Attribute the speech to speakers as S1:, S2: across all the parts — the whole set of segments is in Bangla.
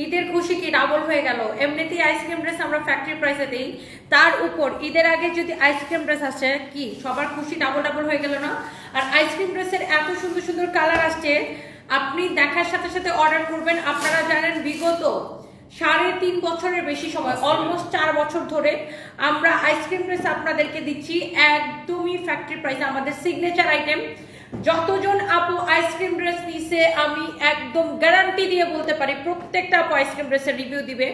S1: ঈদের খুশি কি ডাবল হয়ে গেল? এমনিতেই আইসক্রিম ড্রেস আমরা ফ্যাক্টরি প্রাইসে দিই। তার উপর ঈদের আগে যদি আইসক্রিম ড্রেস আসে কি? সবার খুশি ডাবল ডাবল হয়ে গেল না? আর আইসক্রিম ড্রেসের এত সুন্দর সুন্দর কালার আসছে আপনি দেখার সাথে সাথে অর্ডার করবেন। আপনারা জানেন বিগত সাড়ে তিন বছরের বেশি সময় অলমোস্ট চার বছর ধরে আমরা আইসক্রিম ড্রেস আপনাদেরকে দিচ্ছি একদমই ফ্যাক্টরি প্রাইস আমাদের সিগনেচার আইটেম যতজন আপু আইসক্রিম ড্রেস নিছে আমি একদম গ্যারান্টি দিয়ে বলতে পারি প্রত্যেকটা আপু আইসক্রিম ড্রেসের রিভিউ দিবে।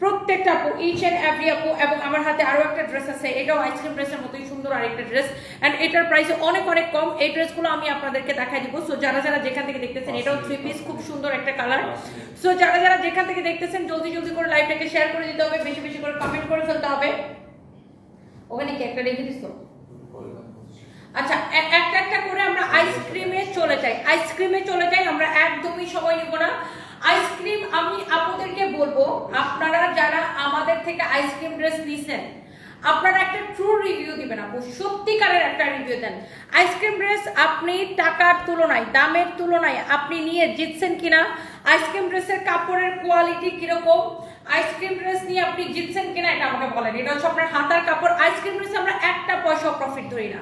S1: প্রত্যেকটা আপু ইচ অ্যান্ড এভরি আপু এবং আমার হাতে আরও একটা ড্রেস আছে। এটাও আইসক্রিম ড্রেসের মতোই সুন্দর আরেকটা ড্রেস অ্যান্ড এটার প্রাইস অনেক অনেক কম। এই ড্রেসগুলো আমি আপনাদেরকে দেখাই দিব। সো যারা যারা যেখান থেকে দেখতেছেন এটাও থ্রি পিস খুব সুন্দর একটা কালার সো যারা যারা যেখান থেকে দেখতেছেন জলদি জলদি করে লাইভটাকে শেয়ার করে দিতে হবে। বেশি বেশি করে কমেন্ট করে ফেলতে হবে। ওখানে কি একটা রেখে দিস আচ্ছা একটা একটা করে আমরা আইসক্রিমে চলে যাই। আইসক্রিমে চলে যাই আমরা একদমই সময় নিব না। আইসক্রিম আমি আপনাদেরকে বলব, আপনারা যারা আমাদের থেকে আইসক্রিম ড্রেস নিছেন, আপনারা একটা ট্রু রিভিউ দিবেন আপু, সত্যিকারের একটা রিভিউ দেন। আইসক্রিম ড্রেস আপনি টাকার তুলনায়, দামের তুলনায় আপনি নিয়ে জিতছেন কিনা আইসক্রিম ড্রেসের কাপড়ের কোয়ালিটি কীরকম আইসক্রিম ড্রেস নিয়ে আপনি জিতছেন কিনা এটা আমাকে বলেন। এটা হচ্ছে আপনার হাতার কাপড় আইসক্রিম ড্রেস আমরা একটা পয়সাও প্রফিট ধরি না।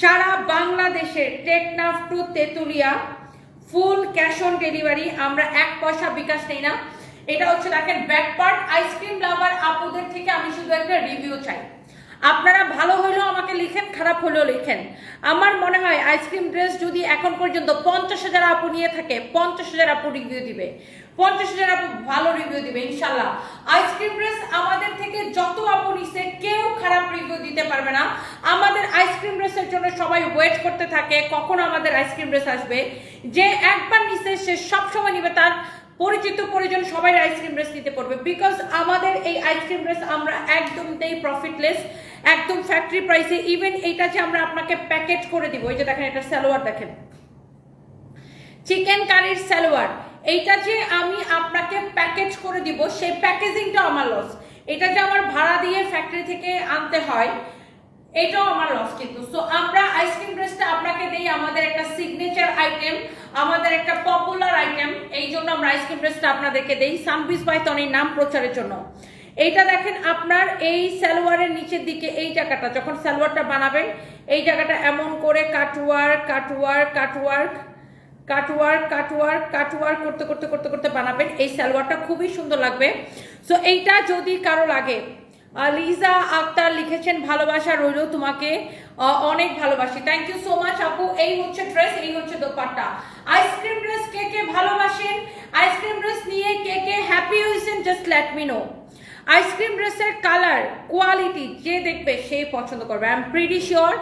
S1: সারা বাংলাদেশের Teknaf to Tetulia full cash on delivery, আমরা এক পয়সা বিকাশ নেই না। এটা হচ্ছে দেখেন, ব্যাক পার্ট আইসক্রিম লাভার আপুদের থেকে আমি শুধু একটা রিভিউ চাই। আপনারা ভালো হলেও আমাকে লিখেন, খারাপ হলেও লিখেন। আমার মনে হয় আইসক্রিম ড্রেস যদি এখন পর্যন্ত পঞ্চাশ হাজার আপু নিয়ে থাকে, পঞ্চাশ হাজার আপু রিভিউ দিবে। পঞ্চাশ হাজার আপু ভালো রিভিউ দিবে, ইনশাল্লাহ। আইসক্রিম ড্রেস আমাদের থেকে যত আপু নিছে, কেউ খারাপ রিভিউ দিতে পারবে না। আমাদের আইসক্রিম ড্রেসের জন্য সবাই ওয়েট করতে থাকে, কখন আমাদের আইসক্রিম ড্রেস আসবে। যে একবার নিছে সে সবসময় নিবে তার পরিচিত পরিজন সবাই আইসক্রিম রেস নিতে পারবে বিকজ আমাদের এই আইসক্রিম রেস আমরা একদম দেই প্রফিটলেস একদম ফ্যাক্টরি প্রাইসে ইভেন এইটা যে আমরা আপনাকে প্যাকেট করে দিব, এই যে দেখেন এটা সালোয়ার দেখেন। চিকেন কারির সালোয়ার, এইটা যে আমি আপনাকে প্যাকেজ করে দিব, সেই প্যাকেজিংটা আমার লস এটা যে আমার ভাড়া দিয়ে ফ্যাক্টরি থেকে আনতে হয় এটাও আমার লস কিন্তু। সো আমরা আইসক্রিম ড্রেসটা আপনাকে দেই আমাদের একটা সিগনেচার আইটেম আমাদের একটা পপুলার আইটেম এই জন্য আমরা আইসক্রিম ড্রেসটা আপনাদেরকে দেই। সানবিস বাই তনির নাম প্রচারের জন্য। এইটা দেখেন আপনার এই সালোয়ারের নিচের দিকে এই জায়গাটা, যখন সালোয়ারটা বানাবেন, এই জায়গাটা এমন করে cutwork cutwork cutwork cutwork cutwork cutwork করতে করতে করতে করতে বানাবেন। এই সালোয়ারটা খুবই সুন্দর লাগবে। সো এইটা যদি কারও লাগে লিজা আক্তার লিখেছেন, ভালোবাসা রইল তোমাকে। অনেক ভালোবাসি। থ্যাংক ইউ সো মাচ আপু। এই হচ্ছে ড্রেস এই হচ্ছে দোপাট্টা। আইসক্রিম ড্রেস কে কে ভালোবাসেন? আইসক্রিম ড্রেস নিয়ে কে কে হ্যাপি হয়েছেন? Just let me know ice cream ড্রেসের কালার কোয়ালিটি যে দেখবে সেই পছন্দ করবে। I am pretty sure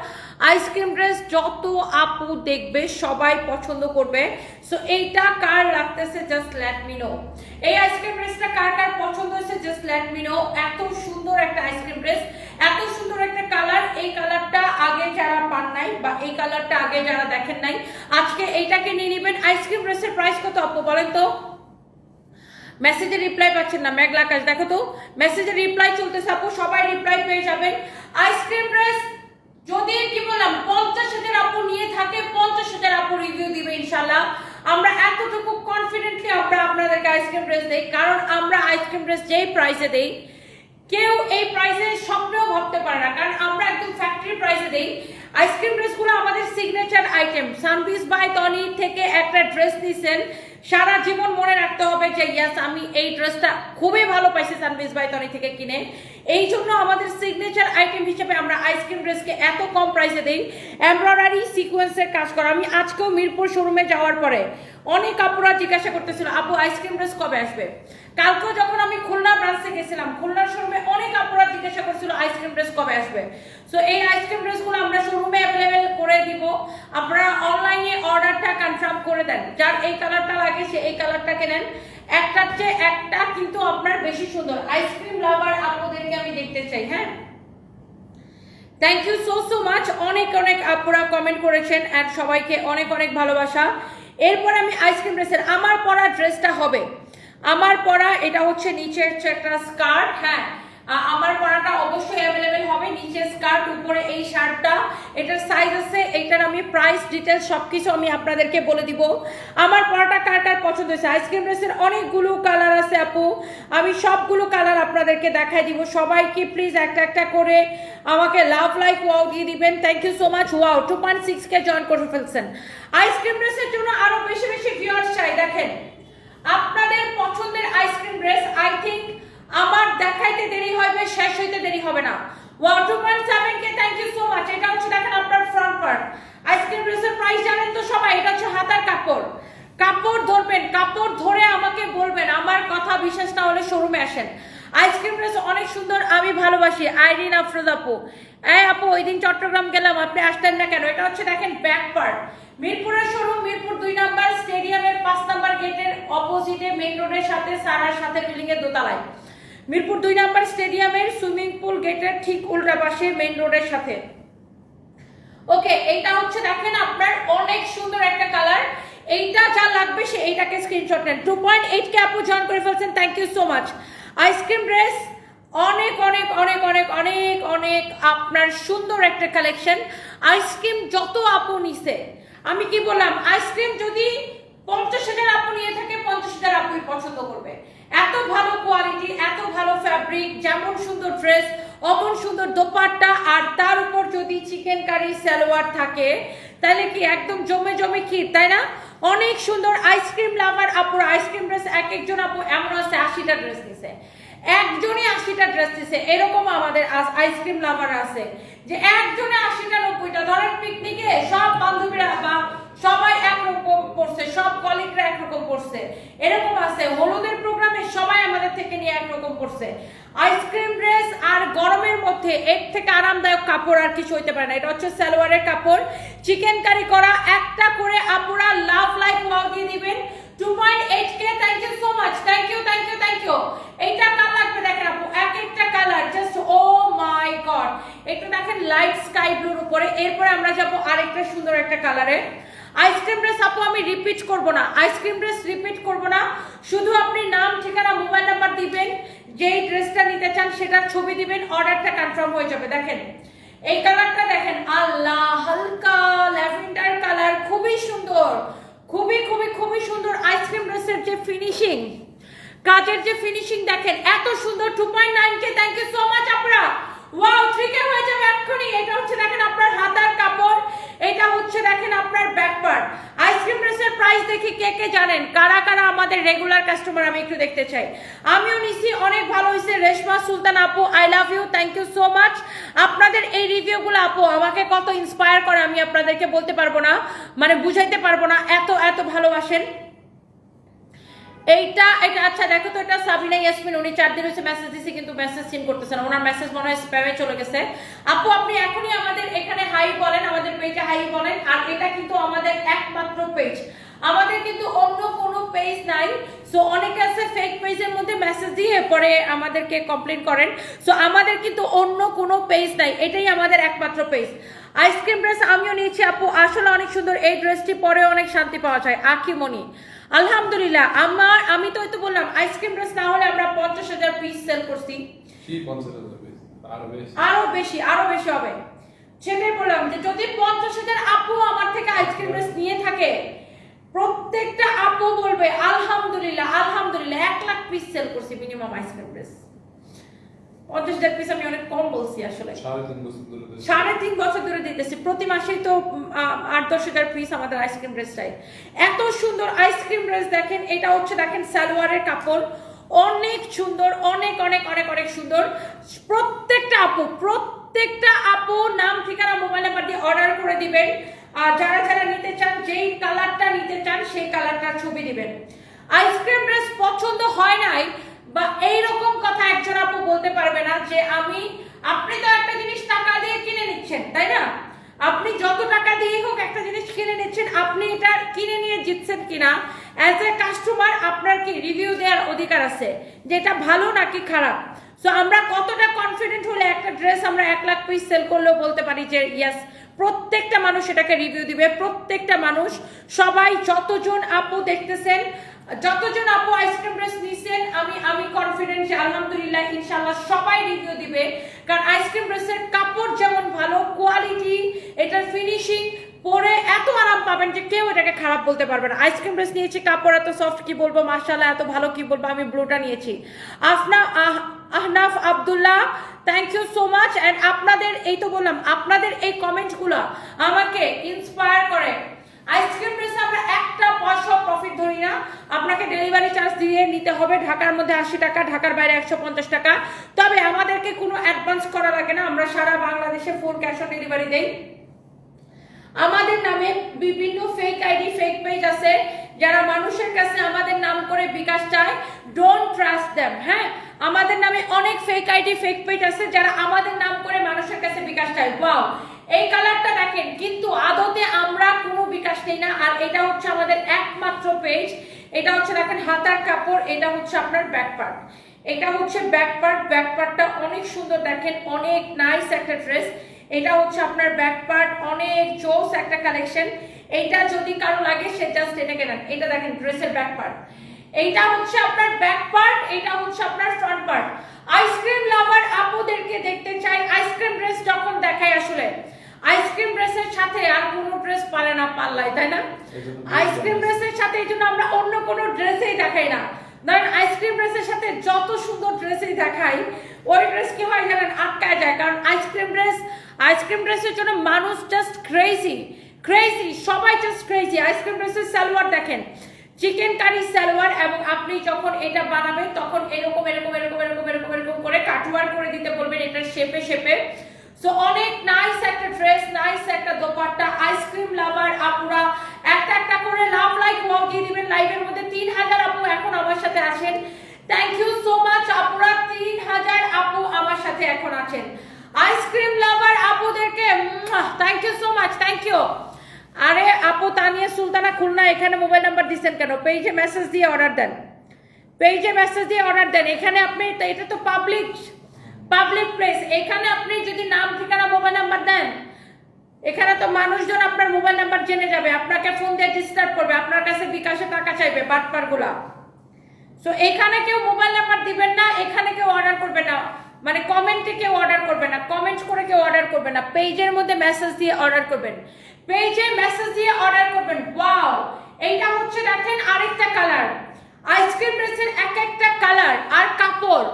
S1: ice cream dress যত আপু দেখবে, সবাই পছন্দ করবে। সো এইটা কার লাগতেছে? জাস্ট লেট মি নো এই আইসক্রিম ড্রেসটা কার কার পছন্দ হয়েছে? জাস্ট লেট মি নো এত সুন্দর একটা আইসক্রিম ড্রেস এত সুন্দর একটা কালার এই কালারটা আগে যারা পান নাই বা এই কালারটা আগে যারা দেখেন নাই, আজকে এইটাকে নিয়ে নেবেন। আইসক্রিম ড্রেসের প্রাইস কত আপু বলেন তো? মেসেজে রিপ্লাই পাচ্ছেন না, মেঘলা আকাশ। দেখো তো মেসেজে রিপ্লাই চলতেছে আপু, সবাই রিপ্লাই পেয়ে যাবেন। আইসক্রিম ড্রেস যদি কি বললাম, পঞ্চাশ হাজার আপু নিয়ে থাকে, পঞ্চাশ হাজার আপু রিভিউ দিবে ইনশাল্লাহ আমরা এতটুকু কনফিডেন্টলি আমরা আপনাদেরকে আইসক্রিম ড্রেস দেই, কারণ আমরা আইসক্রিম ড্রেস যেই প্রাইসে দেই, কেউ এই প্রাইসে স্বপ্নেও ভাবতে পারে না। কারণ আমরা একদম ফ্যাক্টরি প্রাইসে দেই। আইসক্রিম ড্রেসগুলো আমাদের signature item Sunbis by Tony থেকে একটা ড্রেস নিছেন। সারা জীবন মনে রাখতে হবে যে ইয়াস আমি এই ড্রেসটা খুবই ভালো পাইছি সানবিস বাই টনি থেকে কিনে। এই জন্য আমাদের সিগনেচার আইটেম হিসেবে আমরা আইসক্রিম ড্রেসকে এত কম প্রাইসে দিই। এমব্রয়ডারি সিকোয়েন্সের কাজ করা। আমি আজকেও মিরপুর শোরুমে যাওয়ার পরে অনেক আপুরা জিজ্ঞাসা করতেছিল, আপু আইসক্রিম ড্রেস কবে আসবে? কালকেও যখন আমি খুলনা ব্রাঞ্চে গেছিলাম খুলনার শোরুমে অনেক আপুরা জিজ্ঞাসা করছিল আইসক্রিম ড্রেস কবে আসবে? সো এই আইসক্রিম ড্রেসগুলো আমরা শোরুমে অ্যাভেলেবেল করে দিব আপনারা অনলাইনে অর্ডারটা কনফার্ম করে দেন। যার এই কালারটা লাগে, সে এই কালারটা কেনেন একটার চেয়ে একটা কিন্তু আপনার বেশি সুন্দর। আইসক্রিম লাভার আপনাদেরকে আমি দেখতে চাই হ্যাঁ? Thank you so so much অনেক অনেক আপুরা কমেন্ট করেছেন অ্যান্ড সবাইকে অনেক অনেক ভালোবাসা। এরপর আমি আইসক্রিম ড্রেসের আমার পরা ড্রেসটা হবে। আমার পরা, এটা হচ্ছে নিচের একটা স্কার্ট হ্যাঁ? আমার পরাটা অবশ্যই অ্যাভেলেবেল হবে। নিচে স্কার্ট উপরে এই শার্টটা। এটার সাইজ আছে, এটার আমি প্রাইস ডিটেলস সবকিছু আমি আপনাদেরকে বলে দিব। আমার পরাটা কার পছন্দ হয়েছে? আইসক্রিম ড্রেসের অনেকগুলো কালার আছে আপু। আমি সবগুলো কালার আপনাদেরকে দেখাই দিব। সবাইকে প্লিজ একটা একটা করে আমাকে লাভ লাইক ওয়াও দিয়ে দিবেন। Thank you so much wow two point six K join করে ফেলছেন। আইসক্রিম ড্রেসের জন্য আরও বেশি বেশি ভিউয়ার্স চাই। দেখেন, আপনাদের পছন্দের আইসক্রিম ড্রেস আই থিংক আমার দেখাইতে দেরি হবে শেষ হইতে দেরি হবে না। Wow two point seven K thank you so much এটা হচ্ছে দেখেন আপনার ফ্রন্ট পার্ট আইসক্রিম ড্রেসের প্রাইস জানেন তো সবাই, এটা হচ্ছে হাতার কাপড়। কাপড় ধরবেন, কাপড় ধরে আমাকে বলবেন, আমার কথা বিশ্বাস না হলে শোরুমে আসেন। আইসক্রিম ড্রেস অনেক সুন্দর, আমি ভালোবাসি। আইরিন আফরোজ আপু। এই আপু, ওই দিন চট্টগ্রাম গেলাম, আপনি আসতেন না কেন? এটা হচ্ছে দেখেন ব্যাক পার্ট মিরপুরের শোরুম মিরপুর দুই নাম্বার স্টেডিয়ামের পাঁচ নাম্বার গেটের অপোজিটে মেন রোডের সাথে সারার সাথে বিল্ডিং এর দোতলায়। মিরপুর দুই নাম্বার স্টেডিয়ামের সুইমিং পুল গেটের ঠিক উল্টা পাশে মেইন রোডের সাথে। ওকে এইটা হচ্ছে দেখেন আপনার অনেক সুন্দর একটা কালার এইটা যা লাগবে সে এইটাকে স্ক্রিনশট নেন। টু পয়েন্ট এইট কে আপু জয়েন করে ফেলছেন thank you so much ice cream dress অনেক অনেক অনেক অনেক অনেক অনেক আপনার সুন্দর একটা কালেকশন আইসক্রিম যত আপু নিছে, আমি কি বললাম আইসক্রিম যদি পঞ্চাশ হাজার আপু নিয়ে থাকে, পঞ্চাশ হাজার আপুই পছন্দ করবে। এত ভালো কোয়ালিটি এত ভালো ফ্যাব্রিক যেমন সুন্দর ড্রেস অমন সুন্দর দোপাট্টা, আর তার উপর যদি চিকেন কারি সালোয়ার থাকে, তাহলে কি একদম জমে জমে ক্ষীর, তাই না? অনেক সুন্দর আইসক্রিম লাভার আপুর আইসক্রিম ড্রেস এক একজন আপু এমন আছে, আশিটা ড্রেস দিছে। একজনই আশিটা ড্রেস দিছে, এরকম আমাদের আইসক্রিম লাভার আছে। যে একজনে আশিটা, নব্বইটা, ধরেন পিকনিকে সব বান্ধবীরা বা সবাই একরকম পড়ছে সব কলিগরা একরকম পড়ছে এরকম আছে, হলুদের প্রোগ্রামে সবাই আমাদের থেকে নিয়ে একরকম পড়ছে আইসক্রিম ড্রেস আর গরমের মধ্যে এর থেকে আরামদায়ক কাপড় আর কিছু হইতে পারে না। এটা হচ্ছে সালোয়ারের কাপড়। চিকেন কারি করা, একটা করে আপুরা লাভ লাইক ওয়াও দিয়ে দিবেন। Two point eight K thank you so much thank you thank you thank you এইটা কার লাগবে দেখেন আপু? এক একটা colour just oh my god একটু দেখেন লাইট স্কাই ব্লুর উপরে। এরপরে আমরা যাব আরেকটা সুন্দর একটা কালারে আইসক্রিম ড্রেস আপু, আমি রিপিট করব না। আইসক্রিম ড্রেস রিপিট করব না। শুধু আপনি নাম, ঠিকানা মোবাইল নাম্বার দিবেন। যেই ড্রেসটা নিতে চান, সেটার ছবি দিবেন। অর্ডারটা কনফার্ম হয়ে যাবে। দেখেন, এই কালারটা দেখেন। আল্লাহ, হালকা ল্যাভেন্ডার কালার খুবই সুন্দর। খুবই খুবই খুবই সুন্দর আইসক্রিম ড্রেসের যে ফিনিশিং কাজের যে ফিনিশিং দেখেন, এত সুন্দর। Two point nine K thank you so much আপনারা ওয়াও থ্রি হয়ে যাবে এক্ষুনি। এটা হচ্ছে, দেখেন, আপনার হাতার কাপড়। এটা হচ্ছে দেখেন আপনার ব্যাকপার্ট আইসক্রিম ড্রেসের প্রাইস দেখি কে কে জানেন? কারা কারা আমাদের রেগুলার কাস্টমার আমি একটু দেখতে চাই। আমিও নিছি, অনেক ভালো হয়েছে। রেশমা, সুলতান আপু I love you thank you so much আপনাদের এই রিভিউগুলো আপু, আমাকে কত ইন্সপায়ার করে আমি আপনাদেরকে বলতে পারব না? মানে বুঝাইতে পারব না এত এত ভালোবাসেন। এইটা এটা আচ্ছা দেখো তো, এটা সাবিনা ইয়াসমিন, উনি চার দিন হচ্ছে মেসেজ দিছে, কিন্তু মেসেজ সিন করতেছেন ওনার মেসেজ মনে হয় স্প্যামে চলে গেছে। আপু, আপনি এখনই আমাদের এখানে হাই বলেন, আমাদের পেজে হাই বলেন, আর এটা কিন্তু আমাদের একমাত্র পেজ আমাদের কিন্তু অন্য কোনো পেজ নাই। সো অনেকে আছে ফেক পেজের মধ্যে মেসেজ দিয়ে পরে আমাদেরকে কমপ্লেন করেন। সো আমাদের কিন্তু অন্য কোনো পেজ নাই। এটাই আমাদের একমাত্র পেজ আইসক্রিম ড্রেস আমিও নিয়েছি, আপু। আসলে অনেক সুন্দর এই ড্রেসটি পরে অনেক শান্তি পাওয়া যায়। আখিমণি আলহামদুলিল্লাহ আমার আমি তো হয়তো বললাম আইসক্রিম রেস না হলে আমরা পঞ্চাশ হাজার পিস সেল করছি।
S2: আরও বেশি।
S1: আরও বেশি হবে। সেটাই বললাম যে যদি পঞ্চাশ হাজার আপু আমার থেকে আইসক্রিম ড্রেস নিয়ে থাকে প্রত্যেকটা আপু বলবে আলহামদুলিল্লাহ আলহামদুলিল্লাহ এক লাখ পিস সেল করছি মিনিমাম আইসক্রিম ড্রেস পঞ্চাশ হাজার পিস আমি অনেক কম বলছি আসলে।
S2: সাড়ে তিন বছর ধরে
S1: দিতেছি। প্রতি মাসেই তো আট দশ হাজার পিস আমাদের আইসক্রিম ড্রেস চাই। এত সুন্দর আইসক্রিম ড্রেস দেখেন এটা হচ্ছে দেখেন সালোয়ারের কাপড়। অনেক সুন্দর অনেক অনেক অনেক অনেক সুন্দর। প্রত্যেকটা আপু প্রত্যেকটা আপু নাম ঠিকানা মোবাইল নাম্বার দিয়ে অর্ডার করে দিবেন। আর যারা যারা নিতে চান যেই কালারটা নিতে চান সেই কালারটার ছবি দিবেন। আইসক্রিম ড্রেস পছন্দ হয় নাই বা এইরকম কথা একজন আপু বলতে পারবে না যে আমি, আপনি তো একটা জিনিস টাকা দিয়ে কিনে নিচ্ছেন, তাই না? আপনি যত টাকা দিয়ে হোক একটা জিনিস কিনে নিচ্ছেন, আপনি এটা কিনে নিয়ে জিতছেন কিনা অ্যাজ এ কাস্টমার আপনার কি রিভিউ দেওয়ার অধিকার আছে, যে এটা ভালো নাকি খারাপ? সো আমরা কতটা কনফিডেন্ট হলে একটা ড্রেস আমরা এক লাখ পিস সেল করলেও বলতে পারি যে ইয়াস প্রত্যেকটা মানুষ এটাকে রিভিউ দিবে, প্রত্যেকটা মানুষ, সবাই, যতজন আপু দেখতেছেন যতজন আপু আইসক্রিম ড্রেস নিছেন, আমি আমি কনফিডেন্ট যে আলহামদুলিল্লাহ ইনশাআল্লাহ সবাই রিভিউ দিবে। কারণ আইসক্রিম ড্রেসের কাপড় যেমন ভালো কোয়ালিটি এটার ফিনিশিং পরে এত আরাম পাবেন যে কেউ এটাকে খারাপ বলতে পারবে না। আইসক্রিম ড্রেস নিয়েছি, কাপড় এত সফট কি বলব মার্শাল্লাহ এত ভালো কি বলব, আমি ব্লুটা নিয়েছি। Afna Ahnaf Abdullah thank you so much and আপনাদের, এই তো বললাম, আপনাদের এই কমেন্টগুলো আমাকে ইন্সপায়ার করে। আইসক্রিম ড্রেসে আমরা একটা পয়সা প্রফিট ধরি না। আপনাকে ডেলিভারি চার্জ দিয়ে নিতে হবে। ঢাকার মধ্যে আশি টাকা, ঢাকার বাইরে একশো পঞ্চাশ টাকা। তবে আমাদেরকে কোনো অ্যাডভান্স করা লাগে না। আমরা সারা বাংলাদেশে ফুল ক্যাশ অন ডেলিভারি দেই। আমাদের নামে বিভিন্ন ফেক আইডি ফেক পেজ আছে। যারা মানুষের কাছে আমাদের নাম করে বিকাশ চায় ডোন্ট ট্রাস্ট দেম হ্যাঁ? আমাদের নামে অনেক ফেক আইডি ফেক পেজ আছে। যারা আমাদের নাম করে মানুষের কাছে বিকাশ চায়। ওয়াও এই কালারটা দেখেন, কিন্তু আদতে আমরা কোনো বিকাশ নেই না, আর এটা হচ্ছে আমাদের একমাত্র পেজ এটা হচ্ছে দেখেন হাতার কাপড়, এটা হচ্ছে আপনার ব্যাক পার্ট এটা হচ্ছে ব্যাক পার্ট ব্যাক পার্টটা অনেক সুন্দর দেখেন, অনেক নাইস একটা ড্রেস এটা হচ্ছে আপনার ব্যাক পার্ট অনেক জোস একটা কালেকশন এইটা যদি কারও লাগে, সে জাস্ট এটাকে নেন এটা দেখেন ড্রেসের ব্যাক পার্ট এইটা হচ্ছে আপনার ব্যাক পার্ট এটা হচ্ছে আপনার front part ice cream lover আপুদেরকে দেখতে চাই। আইসক্রিম ড্রেস যখন দেখায় আসলে আইসক্রিম ড্রেসের সাথে আর কোনো ড্রেস পারে না পাল্লায় তাই না? আইসক্রিম ড্রেসের সাথে এই জন্য আমরা অন্য কোনো ড্রেসেই দেখাই না। ধরেন আইসক্রিম ড্রেসের সাথে যত সুন্দর ড্রেসেই দেখাই ওই ড্রেস কি হয় জানেন? আটকায় যায়। কারণ আইসক্রিম ড্রেস আইসক্রিম ড্রেসের জন্য মানুষ জাস্ট ক্রেজি ক্রেজি সবাই জাস্ট ক্রেজি আইসক্রিম ড্রেসের সালোয়ার দেখেন। চিকেন কারি সালোয়ার এবং আপনি যখন এটা বানাবেন তখন এরকম এরকম এরকম এরকম এরকম এরকম করে কাটওয়ার করে দিতে বলবেন এটা শেপে শেপে। সো অনেক নাইস একটা ড্রেস নাইস একটা দোপাট্টা আইসক্রিম লাভার আপুরা। একটা একটা করে লাভ লাইক ওয়াও দিয়ে দিবেন লাইভের মধ্যে। তিন হাজার আপু এখন আমার সাথে আছেন। থ্যাংক ইউ সো মাচ আপুরা। তিন হাজার আপু আমার সাথে এখন আছেন। Ice cream lover আপুদেরকে thank you so much thank you আরে, আপু তানিয়া সুলতানা খুলনা, এখানে মোবাইল নাম্বার দিচ্ছেন কেন? পেজে মেসেজ দিয়ে অর্ডার দেন। পেজে মেসেজ দিয়ে অর্ডার দেন। এখানে আপনি এটা তো পাবলিক পাবলিক প্লেস এখানে আপনি যদি নাম, ঠিকানা মোবাইল নাম্বার দেন, এখানে তো মানুষজন আপনার মোবাইল নাম্বার জেনে যাবে। আপনাকে ফোন দিয়ে ডিস্টার্ব করবে। আপনার কাছে বিকাশে টাকা চাইবে বাটপারগুলা সো এখানে কেউ মোবাইল নাম্বার দিবেন না, এখানে কেউ অর্ডার করবে না। মানে কমেন্টে কেউ অর্ডার করবে না। কমেন্ট করে কেউ অর্ডার করবে না। পেজের মধ্যে মেসেজ দিয়ে অর্ডার করবেন। পেজে মেসেজ দিয়ে অর্ডার করবেন। ওয়াও এইটা হচ্ছে দেখেন আরেকটা কালার আইসক্রিম ড্রেসের এক একটা কালার আর কাপড়।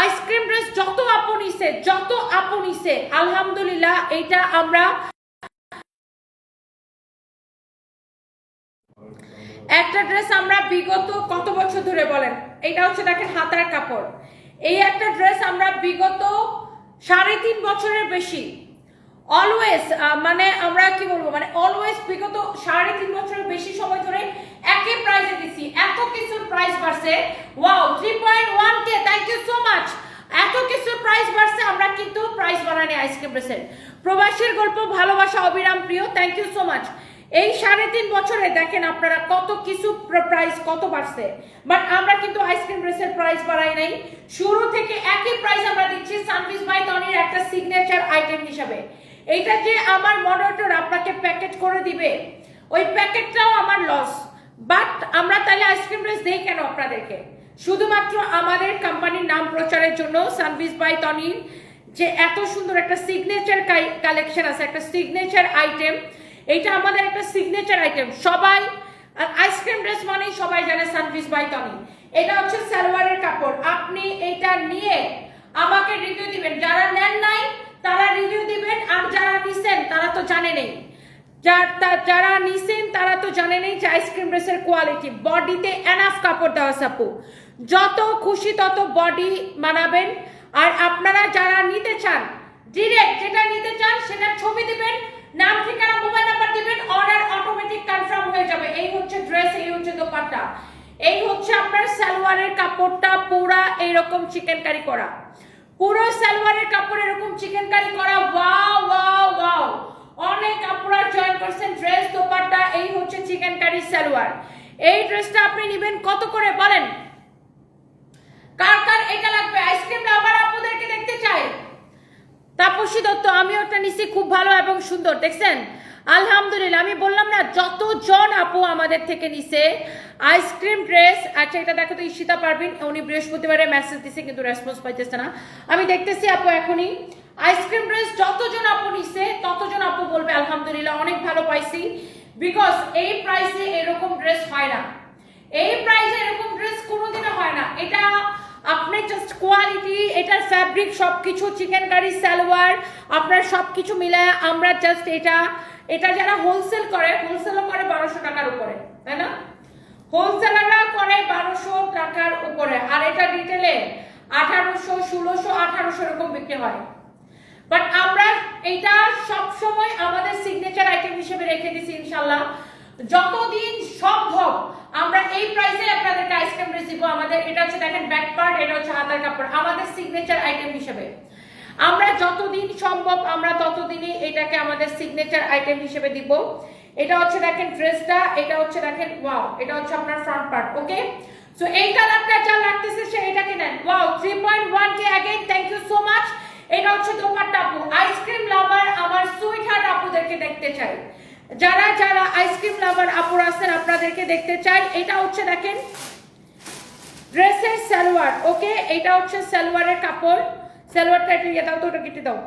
S1: আইসক্রিম ড্রেস যত আপু নিছে যত আপু নিছে আলহামদুলিল্লাহ এইটা আমরা একটা ড্রেস আমরা বিগত কত বছর ধরে বলেন? এটা হচ্ছে দেখেন হাতার কাপড়। এই একটা ড্রেস আমরা বিগত সাড়ে তিন বছরের বেশি। অলওয়েজ মানে আমরা কি বলব মানে অলওয়েজ বিগত সাড়ে তিন বছরের বেশি সময় ধরে একই প্রাইসে দিচ্ছি। এত কিছুর প্রাইস বাড়ছে। Wow three point one K thank you so much এত কিছুর প্রাইস বাড়ছে, আমরা কিন্তু প্রাইস বাড়ানি আইসক্রিম ড্রেসের প্রবাসীর গল্প, ভালোবাসা, অবিরাম, প্রিয় থ্যাংক ইউ সো মাচ এই সাড়ে তিন বছরে দেখেন আপনারা কত কিছু প্রাইস কত বাড়ছে। বাট আমরা কিন্তু আইসক্রিম ড্রেসের প্রাইস বাড়াই নাই। শুরু থেকে একই প্রাইস আমরা দিচ্ছি সানভিস বাই টনির একটা সিগনেচার আইটেম হিসাবে। এইটা যে আমার মডারেটর আপনাকে প্যাকেট করে দিবে। ওই প্যাকেটটাও আমার লস বাট আমরা তাহলে আইসক্রিম ড্রেস দেই কেন আপনাদেরকে? শুধুমাত্র আমাদের কোম্পানির নাম প্রচারের জন্য সানভিস বাই টনির যে এত সুন্দর একটা সিগনেচার কালেকশন আছে, একটা সিগনেচার আইটেম এইটা আমাদের একটা সিগনেচার আইটেম সবাই, আর আইসক্রিম ড্রেস মানেই সবাই জানে সানভিস বাই টনি এটা হচ্ছে সালোয়ারের কাপড়। আপনি এটা নিয়ে আমাকে রিভিউ দিবেন। যারা নেন নাই তারা রিভিউ দিবেন আর যারা নিছেন, তারা তো জানে নেই। যারা নিছেন, তারা তো জানে নেই যে আইসক্রিম ড্রেসের কোয়ালিটি বডিতে এনাফ কাপড় দেওয়া সাপু যত খুশি তত বডি মানাবেন আর আপনারা যারা নিতে চান ডিরেক্ট যেটা নিতে চান সেটা ছবি দিবেন, নাম, ঠিকানা মোবাইল নাম্বার দিবেন অর্ডার অটোমেটিক কনফার্ম হয়ে যাবে। এই হচ্ছে ড্রেস এই হচ্ছে দোপাট্টা। এই হচ্ছে আপনার সালোয়ারের কাপড়টা পুরা এইরকম চিকেন কারি করা। পুরো সালোয়ারের কাপড় এরকম চিকেন কারি করা ওয়াও ওয়াও ওয়াও অনেক আপনারা জয়েন করছেন ড্রেস দোপাট্টা, এই হচ্ছে চিকেন কারি সালোয়ার। এই ড্রেসটা আপনি নেবেন কত করে বলেন? কার কার এটা লাগবে? আইসক্রিম লাভার আপনাদেরকে দেখতে চাই। তাপসী দত্ত আমি ওটা নিছি, খুব ভালো এবং সুন্দর, দেখছেন? আলহামদুলিল্লাহ, আমি বললাম না, যতজন আপু আমাদের থেকে নিছে আইসক্রিম ড্রেস আচ্ছা এটা দেখো তো, ঈশিতা পারবিন উনি বৃহস্পতিবারে মেসেজ দিছে, কিন্তু রেসপন্স পাইতেছে না। আমি দেখতেছি আপু এখনই আইসক্রিম ড্রেস যতজন আপু নিছে, ততজন আপু বলবে, আলহামদুলিল্লাহ, অনেক ভালো পাইছি। বিকজ এই প্রাইসে এরকম ড্রেস হয় না। এই প্রাইসে এরকম ড্রেস কোনোদিনও হয় না। এটা আপনি জাস্ট কোয়ালিটি এটার ফ্যাব্রিক সব কিছু চিকেন কারি সালোয়ার আপনার সব কিছু মিলায় আমরা জাস্ট এটা এটা যারা হোলসেল করে হোলসেলও করে বারোশো টাকার উপরে, তাই না? হোলসেলাররা করে বারোশো টাকার উপরে, আর এটা রিটেলে আঠারোশো, ষোলোশো, আঠারোশো এরকম বিক্রি হয়। বাট আমরা এটা সবসময় আমাদের সিগনেচার আইটেম হিসেবে রেখে দিছি, ইনশাল্লাহ। যতদিন সম্ভব আমরা এই প্রাইসে আপনাদের আইসক্রিম রেসিপি আমাদের এটা হচ্ছে দেখেন ব্যাক পার্ট এটা হচ্ছে হাতের কাপড়, আমাদের সিগনেচার আইটেম হিসেবে। আমরা যতদিন সম্ভব, আমরা ততদিনই এটাকে আমাদের সিগনেচার আইটেম হিসেবে দিব। এটা হচ্ছে দেখেন ড্রেসটা এটা হচ্ছে দেখেন ওয়াও এটা হচ্ছে আপনার ফ্রন্ট পার্ট ওকে সো এই কালারটা যা লাগতেছে সে এটাকে নেন। Wow three point one K again thank you so much এটা হচ্ছে দোপাট্টা আপু আইসক্রিম লাভার আমার সুইট হার্ট আপুদেরকে দেখতে চাই। যারা যারা আইসক্রিম লাভার আপুর আছেন, আপনাদেরকে দেখতে চাই। এটা হচ্ছে দেখেন ড্রেসের সালোয়ার, ওকে? এটা হচ্ছে সালোয়ারের কাপড়। সালোয়ারটা একটু ইয়ে দাও তো, ওটা কেটে দাও।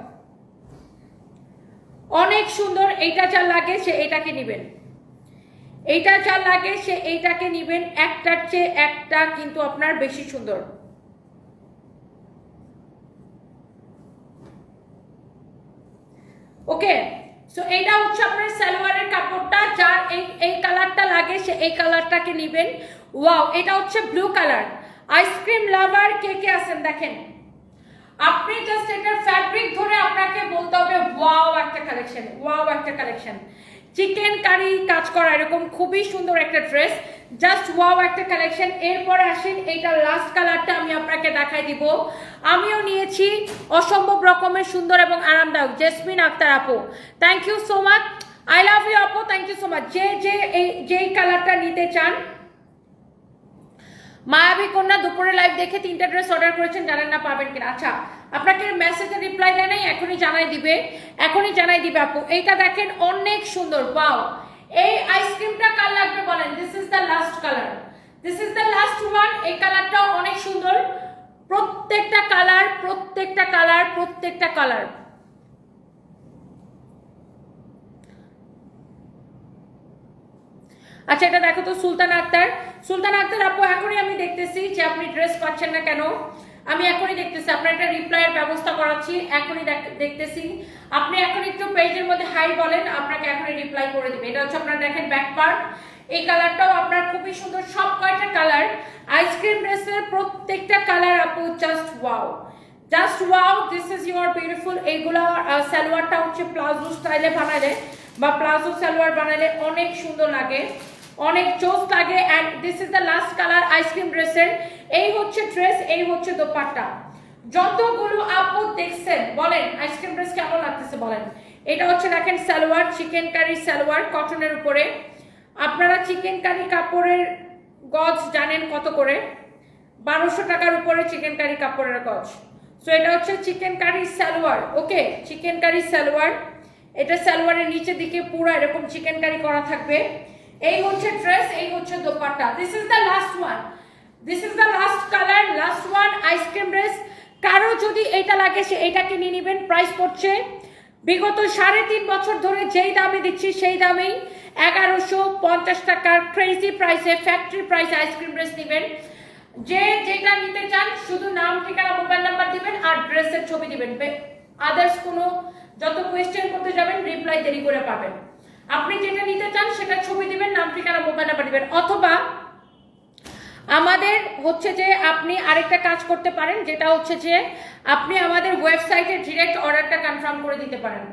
S1: অনেক সুন্দর, এইটা যা লাগে, সে এটাকে নেবেন। এইটা যা লাগে, সে এইটাকে নেবেন। একটার চেয়ে একটা কিন্তু আপনার বেশি সুন্দর। ওকে? সো এইটা হচ্ছে আপনার সালোয়ারের কাপড়টা, যার এই এই কালারটা লাগে, সে এই কালারটাকে নেবেন। ওয়াও এটা হচ্ছে blue colour ice cream lover কে কে আছেন দেখেন? আপনি জাস্ট এটার ফ্যাব্রিক ধরে আপনাকে বলতে হবে ওয়াও একটা কালেকশন ওয়াও একটা কালেকশন চিকেন কারি কাজ করা, এরকম খুবই সুন্দর একটা ড্রেস জাস্ট ওয়াও একটা কালেকশন এরপরে আসেন এইটা লাস্ট কালারটা আমি আপনাকে দেখাই দিব। আমিও নিয়েছি অসম্ভব রকমের সুন্দর এবং আরামদায়ক। জেসমিন আক্তার আপু thank you so much I love you আপু থ্যাংক ইউ সো মাচ যে যে এই, যেই কালারটা নিতে চান মায়াবী কন্যা দুপুরে লাইভ দেখে তিনটা ড্রেস অর্ডার করেছেন, জানেন না পাবেন কিনা। আচ্ছা আপনাকে মেসেজে রিপ্লাই দেয় নাই, এখনই জানাই দিবে। এখনই জানাই দিবে আপু। এইটা দেখেন অনেক সুন্দর ওয়াও এই আইসক্রিমটা কার লাগবে বলেন? This is the last colour this is the last one এই কালারটাও অনেক সুন্দর। প্রত্যেকটা কালার প্রত্যেকটা কালার প্রত্যেকটা কালার আচ্ছা এটা দেখো তো সুলতান আক্তার। সুলতান আক্তার, আপু, এখনই আমি দেখতেছি যে আপনি ড্রেস পাচ্ছেন না কেন? আমি এখনই দেখতেছি, আপনার একটা রিপ্লাইয়ের ব্যবস্থা করাচ্ছি, এখনই দেখ- দেখতেছি। আপনি এখন একটু পেজের মধ্যে হাই বলেন, আপনাকে এখনই রিপ্লাই করে দিবে। এটা হচ্ছে আপনারা দেখেন ব্যাক পার্ট এই কালারটাও আপনার খুবই সুন্দর, সব কয়টা কালার আইসক্রিম ড্রেসের প্রত্যেকটা কালার আপু just wow just wow this is your beautiful এইগুলা সালোয়ারটা হচ্ছে প্লাজো স্টাইলে বানালে, বা প্লাজো সালোয়ার বানালে অনেক সুন্দর লাগে। অনেক চোখ লাগে and this is the last colour ice cream ড্রেসের এই হচ্ছে ড্রেস এই হচ্ছে দোপাট্টা। যতগুলো আপু দেখছেন, বলেন আইসক্রিম ড্রেস কেমন লাগতেছে বলেন। এটা হচ্ছে দেখেন সালোয়ার চিকেন কারি সালোয়ার কটনের উপরে। আপনারা চিকেন কারি কাপড়ের গজ জানেন কত করে? বারোশো টাকার উপরে চিকেন কারি কাপড়ের গজ। সো এটা হচ্ছে chikankari salwar okay chikankari salwar. এটা সালোয়ারের নিচের দিকে পুরো এরকম চিকেন কারি করা থাকবে। এই হচ্ছে ড্রেস এই হচ্ছে dupatta. This is the last one this is the last colour last one ice cream dress কারও যদি এটা লাগে, সে এটাকে নিয়ে নেবেন। প্রাইস পড়ছে বিগত সাড়ে তিন বছর ধরে যেই দামে দিচ্ছি, সেই দামেই এগারোশো পঞ্চাশ টাকার ক্রেজি প্রাইসে ফ্যাক্টরি প্রাইসে আইসক্রিম ড্রেস নেবেন। যে যেটা নিতে চান, শুধু নাম, ঠিকানা মোবাইল নাম্বার দিবেন আর ড্রেসের ছবি দিবেন। আদার্স কোনো, যত কোয়েশ্চেন করতে যাবেন রিপ্লাই দেরি করে পাবেন। আপনি যেটা নিতে চান সেটা ছবি দিবেন, নাম, ঠিকানা, মোবাইল নাম্বার দিবেন। অথবা আমাদের হচ্ছে যে আপনি আরেকটা কাজ করতে পারেন, যেটা হচ্ছে যে আপনি আমাদের ওয়েবসাইটে ডিরেক্ট অর্ডারটা কনফার্ম করে দিতে পারেন।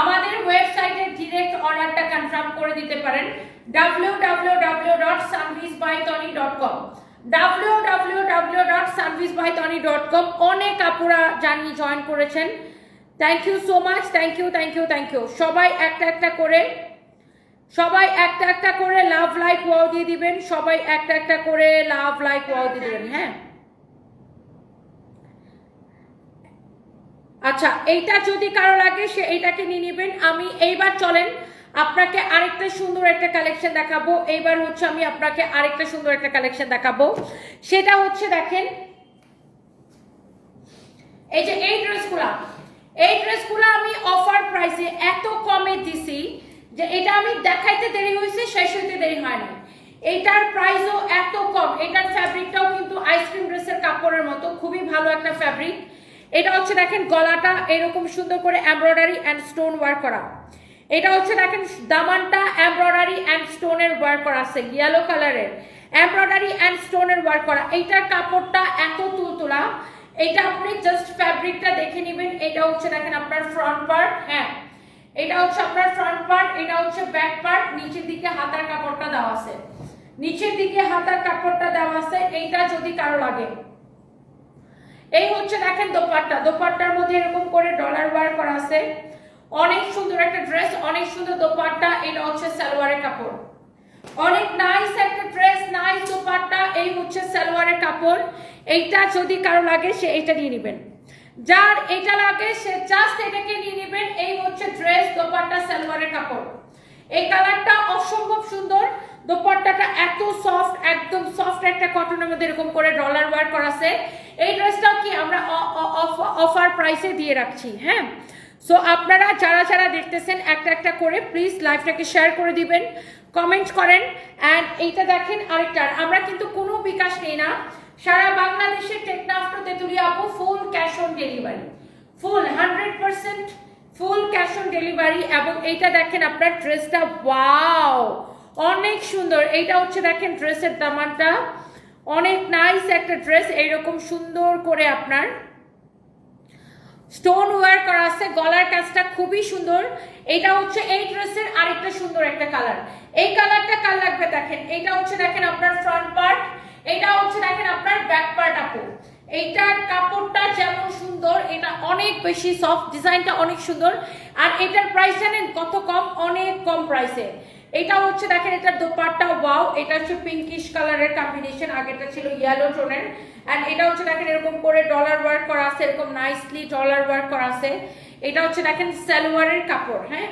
S1: আমাদের ওয়েবসাইটে ডিরেক্ট অর্ডারটা কনফার্ম করে দিতে পারেন W W W dot by Tony dot com W W W dot by Tony dot com অনেক আপুরা জানি জয়েন করেছেন। Thank you so much thank you thank you thank you সবাই একটা একটা করে সবাই একটা একটা করে লাভ লাইক ওয়াও দিয়ে দিবেন, সবাই একটা একটা করে লাভ লাইক ওয়াও দিয়ে দিবেন হ্যাঁ? আচ্ছা এইটা যদি কারও লাগে, সে এইটাকে নিয়ে নেবেন। আমি এইবার চলেন, আপনাকে আরেকটা সুন্দর একটা কালেকশন দেখাবো। এইবার হচ্ছে আমি আপনাকে আরেকটা সুন্দর একটা কালেকশন দেখাবো। সেটা হচ্ছে দেখেন, এই যে এই ড্রেসগুলা এই ড্রেসগুলা আমি অফার প্রাইসে এত কমে দিছি যে এটা আমি দেখাইতে দেরি হয়েছে শেষ হইতে দেরি হয় না এইটার প্রাইসও এত কম। এটার ফ্যাব্রিকটাও কিন্তু আইসক্রিম ড্রেসের কাপড়ের মতো, খুবই ভালো একটা ফ্যাব্রিক এটা হচ্ছে দেখেন গলাটা এরকম সুন্দর করে এমব্রয়ডারি অ্যান্ড স্টোন ওয়ার্ক করা। এটা হচ্ছে দেখেন দামানটা এমব্রয়ডারি অ্যান্ড স্টোনের ওয়ার্ক করা আছে ইয়েলো কালারের এমব্রয়ডারি অ্যান্ড স্টোনের ওয়ার্ক করা। এইটার কাপড়টা এত তুলতুলা। এটা আপনি জাস্ট ফ্যাব্রিকটা দেখে নেবেন। এটা হচ্ছে দেখেন আপনার ফ্রন্ট পার্ট হ্যাঁ। এটা হচ্ছে আপনার ফ্রন্ট পার্ট এটা হচ্ছে ব্যাক পার্ট নিচের দিকে হাতার কাপড়টা দেওয়া আছে। নিচের দিকে হাতার কাপড়টা দেওয়া আছে, এইটা যদি কারও লাগে। এই হচ্ছে দেখেন দোপাট্টা। দোপাট্টার মধ্যে এরকম করে ডলার ওয়ার করা আছে। অনেক সুন্দর একটা ড্রেস অনেক সুন্দর দোপাট্টা, এটা হচ্ছে সালোয়ারের কাপড়। অনেক নাইস একটা ড্রেস নাইস দোপাট্টা, এই হচ্ছে সালোয়ারের কাপড়। এইটা যদি কারও লাগে, সে এটা নিয়ে নেবেন। যার এটা লাগে, সে জাস্ট এটাকে নিয়ে নেবেন। এই হচ্ছে ড্রেস দোপাট্টা, সালোয়ারের কাপড়। এই কালারটা অসম্ভব সুন্দর। দোপাট্টাটা এত সফট একদম সফট একটা কটনের মধ্যে এরকম করে ডলার ওয়ার করা আছে। এই ড্রেসটাও কি আমরা অফার প্রাইসে দিয়ে রাখছি হ্যাঁ? সো আপনারা যারা যারা দেখতেছেন একটা একটা করে প্লিজ লাইভটাকে শেয়ার করে দিবেন কমেন্ট করেন। অ্যান্ড এইটা দেখেন আরেকটা। আমরা কিন্তু কোনো বিকাশ নেই না। সারা বাংলাদেশের টেকনাফটো তেতুলিয়া আপু full cash on delivery full hundred percent full cash on delivery এবং এইটা দেখেন আপনার ড্রেসটা ওয়াও অনেক সুন্দর। এইটা হচ্ছে দেখেন ড্রেসের দামানটা। অনেক নাইস একটা ড্রেস এইরকম সুন্দর করে আপনার স্টোন ওয়ার করা আছে। গলার কাজটা খুবই সুন্দর। এটা হচ্ছে এই ড্রেসের আরেকটা সুন্দর একটা কালার এই কালারটা কাল লাগবে দেখেন? এটা হচ্ছে দেখেন আপনার ফ্রন্ট পার্ট এটা হচ্ছে দেখেন আপনার ব্যাক পার্ট আপু। এইটার কাপড়টা যেমন সুন্দর, এটা অনেক বেশি সফট ডিজাইনটা অনেক সুন্দর। আর এটার প্রাইস জানেন কত কম? অনেক কম প্রাইসে এটা হচ্ছে দেখেন, এটার দোপাট্টা ওয়াও এটা হচ্ছে পিঙ্কিশ কালারের কম্বিনেশন আগেরটা ছিল ইয়েলো টোনের এন্ড এটা হচ্ছে দেখেন, এরকম করে ডলার ওয়ার্ক করা আছে, এরকম নাইসলি ডলার ওয়ার্ক করা আছে। এটা হচ্ছে দেখেন, সালোয়ারের কাপড় হ্যাঁ?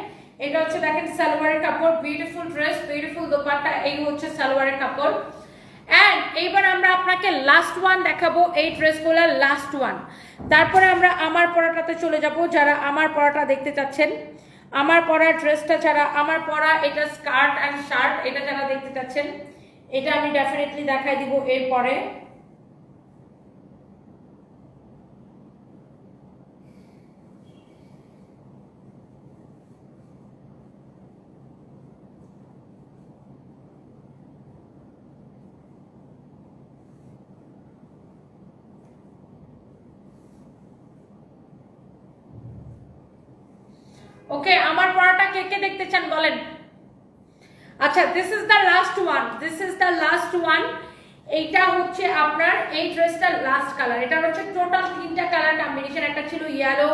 S1: এটা হচ্ছে দেখেন, সালোয়ারের কাপড় বিউটিফুল ড্রেস বিউটিফুল দোপাট্টা, এই হচ্ছে সালোয়ারের কাপড়। অ্যান্ড এইবার আমরা আপনাকে লাস্ট ওয়ান দেখাবো, এই ড্রেসগুলো লাস্ট ওয়ান তারপরে আমরা আমার পড়াটাতে চলে যাব, যারা আমার পড়াটা দেখতে চাচ্ছেন। আমার পরা ড্রেসটা ছাড়া আমার পরা, এটা স্কার্ট অ্যান্ড শার্ট এটা যারা দেখতে চাচ্ছেন, এটা আমি ডেফিনেটলি দেখাই দিব এরপরে। ওকে আমার পড়াটা কে কে দেখতে চান বলেন? আচ্ছা this is the last one this is the last one এইটা হচ্ছে আপনার এই ড্রেসটার লাস্ট কালার এটা হচ্ছে টোটাল তিনটা কালার কম্বিনেশন একটা ছিল ইয়েলো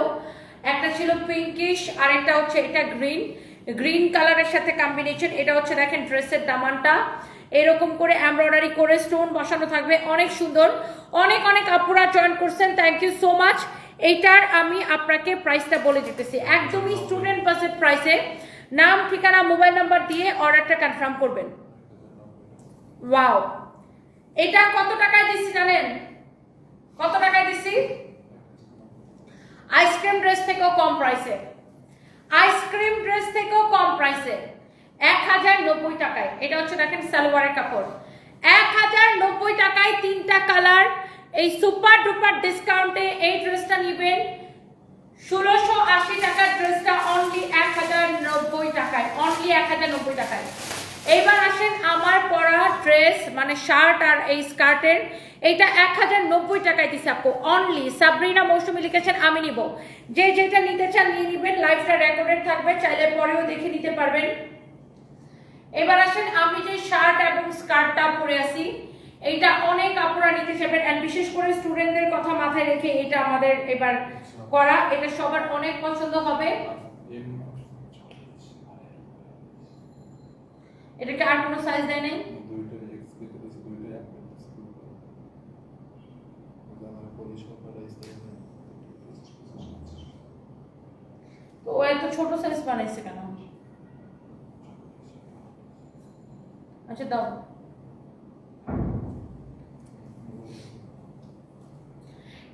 S1: একটা ছিল পিঙ্কিশ আর একটা হচ্ছে এটা গ্রিন গ্রিন কালারের সাথে কম্বিনেশন এটা হচ্ছে দেখেন ড্রেসের দামানটা। এরকম করে এমব্রয়ডারি করে স্টোন বসানো থাকবে। অনেক সুন্দর। অনেক অনেক আপুরা জয়েন করছেন। থ্যাংক ইউ সো মাচ এইটার আমি আপনাকে প্রাইসটা বলে দিতেছি। একদমই স্টুডেন্ট বাসের প্রাইসে নাম, ঠিকানা মোবাইল নাম্বার দিয়ে অর্ডারটা কনফার্ম করবেন। ওয়াও এটা কত টাকায় দিচ্ছি জানেন? কত টাকায় দিচ্ছি? আইসক্রিম ড্রেস থেকেও কম প্রাইসে আইসক্রিম ড্রেস থেকেও কম প্রাইসে এক হাজার নব্বই টাকায়। এটা হচ্ছে দেখেন সালোয়ারের কাপড়। এক হাজার নব্বই টাকায় তিনটা কালার এই সুপার ডুপার ডিসকাউন্টে এই ড্রেসটা নেবেন। ষোলোশো আশি টাকার ড্রেসটা অনলি এক হাজার নব্বই টাকায় অনলি এক হাজার নব্বই টাকায়। এইবার আসেন আমার পরা ড্রেস মানে শার্ট আর এই স্কার্টের এইটা এক হাজার নব্বই টাকায় দিছে আপু অনলি সাবরিনা মৌসুমি লিখেছেন, আমি নিব। যে যেটা নিতে চান নিয়ে নিবেন লাইফটা রেকর্ডেড থাকবে, চাইলে পরেও দেখে নিতে পারবেন। এবার আসেন আমি যে শার্ট এবং স্কার্টটা পরে আছি এইটা অনেক আপুরা নিতে চাইবেন অ্যান্ড বিশেষ করে স্টুডেন্টদের কথা মাথায় রেখে এটা আমাদের এবার করা। এটা সবার অনেক পছন্দ হবে। এটাকে আর কোনো সাইজ দেয় নাই? তো ও এত ছোট সাইজ বানাইছে কেন? আচ্ছা দাও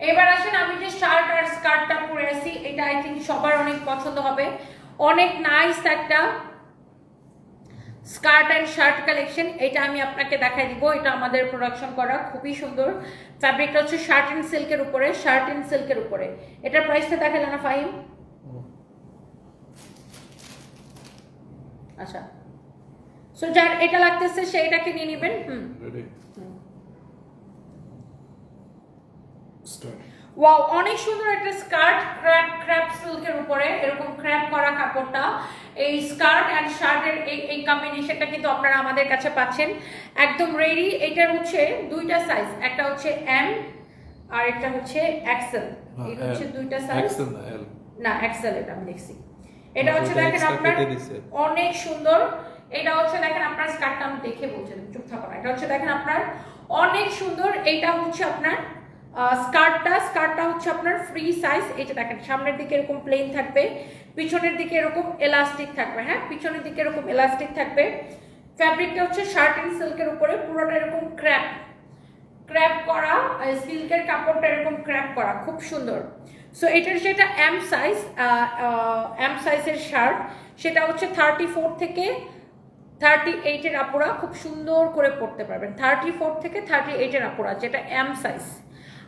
S1: এবার আসেন আমি যে শার্ট আর স্কার্টটা এটা আই থিঙ্ক সবার অনেক পছন্দ হবে। অনেক নাইস একটা স্কার্ট অ্যান্ড শার্ট কালেকশন এটা আমি আপনাকে দেখাই দিব। এটা আমাদের প্রোডাকশন করা খুবই সুন্দর। ফ্যাব্রিকটা হচ্ছে শার্ট অ্যান্ড সিল্কের উপরে শার্ট অ্যান্ড সিল্কের উপরে। এটার প্রাইসটা দেখালে না ফাইন আচ্ছা। সো যার এটা লাগতেছে সে এটাকে নিয়ে নেবেন? হুম।
S2: রেডি স্টার্ট
S1: ওয়াও অনেক সুন্দর একটা স্কার্ট ক্র্যাপ ক্র্যাপ সিল্কের উপরে এরকম ক্র্যাপ করা কাপড়টা। এই স্কার্ট অ্যান্ড শার্টের এই এই কম্বিনেশনটা কিন্তু আপনারা আমাদের কাছে পাচ্ছেন। একদম রেডি এটার হচ্ছে দুইটা সাইজ একটা হচ্ছে এম আর একটা হচ্ছে এক্সেল এই হচ্ছে দুইটা সাইজ
S2: না
S1: এক্সেল এটা আমি দেখছি। এটা হচ্ছে দেখেন আপনার অনেক সুন্দর। এটা হচ্ছে দেখেন আপনার স্কার্টটা আমি দেখে বলছি চুপ থাকো এটা হচ্ছে দেখেন আপনার অনেক সুন্দর। এটা হচ্ছে আপনার স্কার্টটা স্কার্টটা হচ্ছে আপনার ফ্রি সাইজ এটা দেখেন, সামনের দিকে এরকম প্লেন থাকবে, পিছনের দিকে এরকম এলাস্টিক থাকবে হ্যাঁ? পিছনের দিকে এরকম এলাস্টিক থাকবে। ফ্যাব্রিকটা হচ্ছে শার্ট এন্ড সিল্কের উপরে, পুরোটা এরকম ক্র্যাপ ক্র্যাপ করা সিল্কের কাপড়টা এরকম ক্র্যাপ করা, খুব সুন্দর। সো এটার যেটা এম সাইজ এম সাইজের শার্ট সেটা হচ্ছে থার্টি ফোর থেকে থার্টি এইটের আপুরা খুব সুন্দর করে পরতে পারবেন। থার্টি ফোর থেকে থার্টি এইটের আপুরা, যেটা এম সাইজ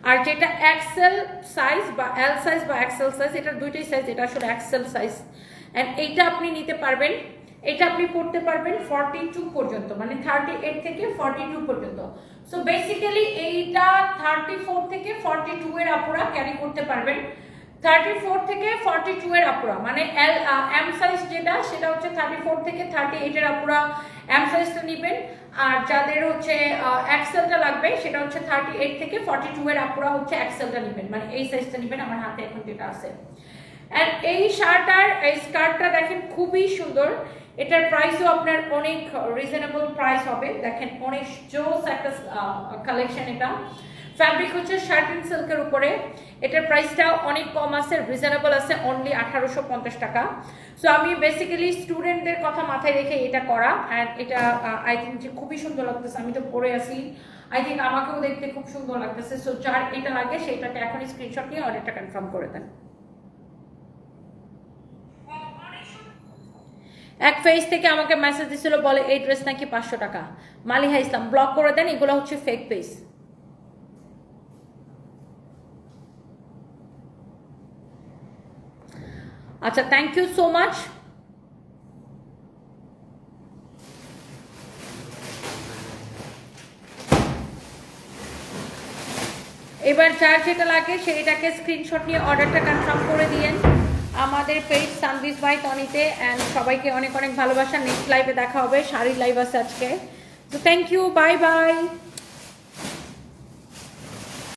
S1: আর যেটা এক্সেল সাইজ বা এল সাইজ বা এক্সেল সাইজ এটা দুইটাই সাইজ এটা আসলে এক্সেল সাইজ অ্যান্ড এইটা আপনি নিতে পারবেন। এটা আপনি পড়তে পারবেন ফর্টি টু পর্যন্ত মানে থার্টি থেকে ফর্টি টু পর্যন্ত। সো বেসিক্যালি এইটা থার্টি ফোর থেকে ফর্টি টু এর আপনারা ক্যারি করতে পারবেন। থার্টি ফোর থেকে ফর্টি টু এর আপুরা মানে এল এম সাইজ যেটা, সেটা হচ্ছে থার্টি ফোর থেকে থার্টি এইটের আপুরা এম সাইজটা নেবেন। আর যাদের হচ্ছে এক্সেলটা লাগবে, সেটা হচ্ছে থার্টি এইট থেকে ফর্টি টু এর আপুরা হচ্ছে এক্সেলটা নেবেন। মানে এই সাইজটা নেবেন, আমার হাতে এখন যেটা আছে। আর এই শার্ট আর এই স্কার্টটা দেখেন খুবই সুন্দর। এটার প্রাইসও আপনার অনেক রিজনেবল প্রাইস হবে। দেখেন, অনেক জোস একটা কালেকশন এটা। ফ্যাব্রিক হচ্ছে শার্ট অ্যান্ড সিল্কের উপরে। এটার প্রাইসটা অনেক কম আছে রিজনেবল আছে অনলি আঠারোশো পঞ্চাশ টাকা। সো আমি বেসিক্যালি স্টুডেন্টদের কথা মাথায় রেখে এটা করা অ্যান্ড এটা আই থিঙ্ক যে খুবই সুন্দর লাগতেছে। আমি তো পরে আছি। আই থিঙ্ক আমাকেও দেখতে খুব সুন্দর লাগতেছে। সো যার এটা লাগে সেটাকে এখনই স্ক্রিনশট নিয়ে অর্ডারটা কনফার্ম করে দেন। এক ফেজ থেকে আমাকে মেসেজ দিছিল, বলে, এই ড্রেস নাকি পাঁচশো টাকা? মালিহা ইসলাম ব্লক করে দেন, এগুলো হচ্ছে ফেক পেজ আচ্ছা থ্যাংক ইউ সো মাচ এবার যার যেটা লাগে সেইটাকে স্ক্রিনশট নিয়ে অর্ডারটা কনফার্ম করে দিয়েন। আমাদের পেজ সানবিস বাই তনিতে অ্যান্ড সবাইকে অনেক অনেক ভালোবাসা। নেক্সট লাইভে দেখা হবে। শাড়ির লাইভ আছে আজকে। তো থ্যাংক ইউ বাই বাই